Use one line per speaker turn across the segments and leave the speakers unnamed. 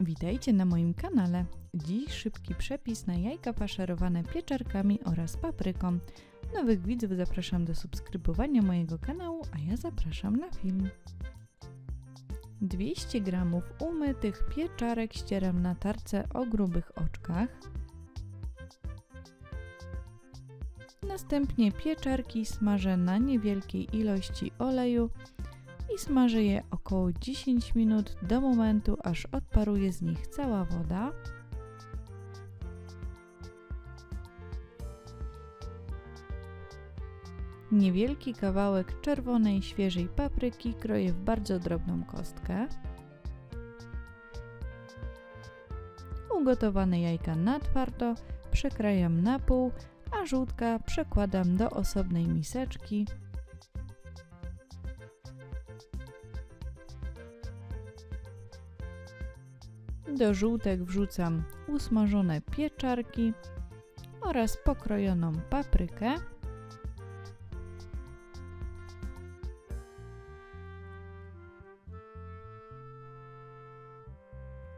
Witajcie na moim kanale. Dziś szybki przepis na jajka faszerowane pieczarkami oraz papryką. Nowych widzów zapraszam do subskrybowania mojego kanału, a ja zapraszam na film. 200 g umytych pieczarek ścieram na tarce o grubych oczkach. Następnie pieczarki smażę na niewielkiej ilości oleju i smażę je około 10 minut do momentu, aż odparuje z nich cała woda. Niewielki kawałek czerwonej, świeżej papryki kroję w bardzo drobną kostkę. Ugotowane jajka na twardo przekrajam na pół, a żółtka przekładam do osobnej miseczki. Do żółtek wrzucam usmażone pieczarki oraz pokrojoną paprykę.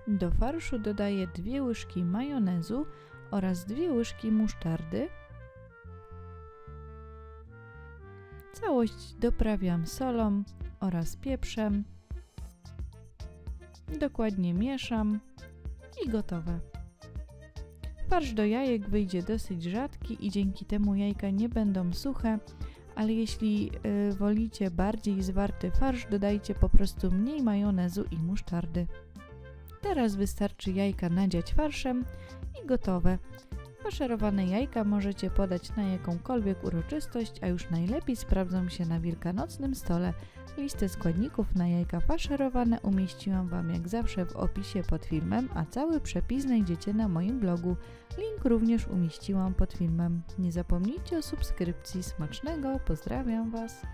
Do farszu dodaję dwie łyżki majonezu oraz dwie łyżki musztardy. Całość doprawiam solą oraz pieprzem. Dokładnie mieszam i gotowe. Farsz do jajek wyjdzie dosyć rzadki i dzięki temu jajka nie będą suche, ale jeśli y, wolicie bardziej zwarty farsz, dodajcie po prostu mniej majonezu i musztardy. Teraz wystarczy jajka nadziać farszem i gotowe. Faszerowane jajka możecie podać na jakąkolwiek uroczystość, a już najlepiej sprawdzą się na wielkanocnym stole. Listę składników na jajka faszerowane umieściłam Wam jak zawsze w opisie pod filmem, a cały przepis znajdziecie na moim blogu. Link również umieściłam pod filmem. Nie zapomnijcie o subskrypcji. Smacznego, pozdrawiam Was.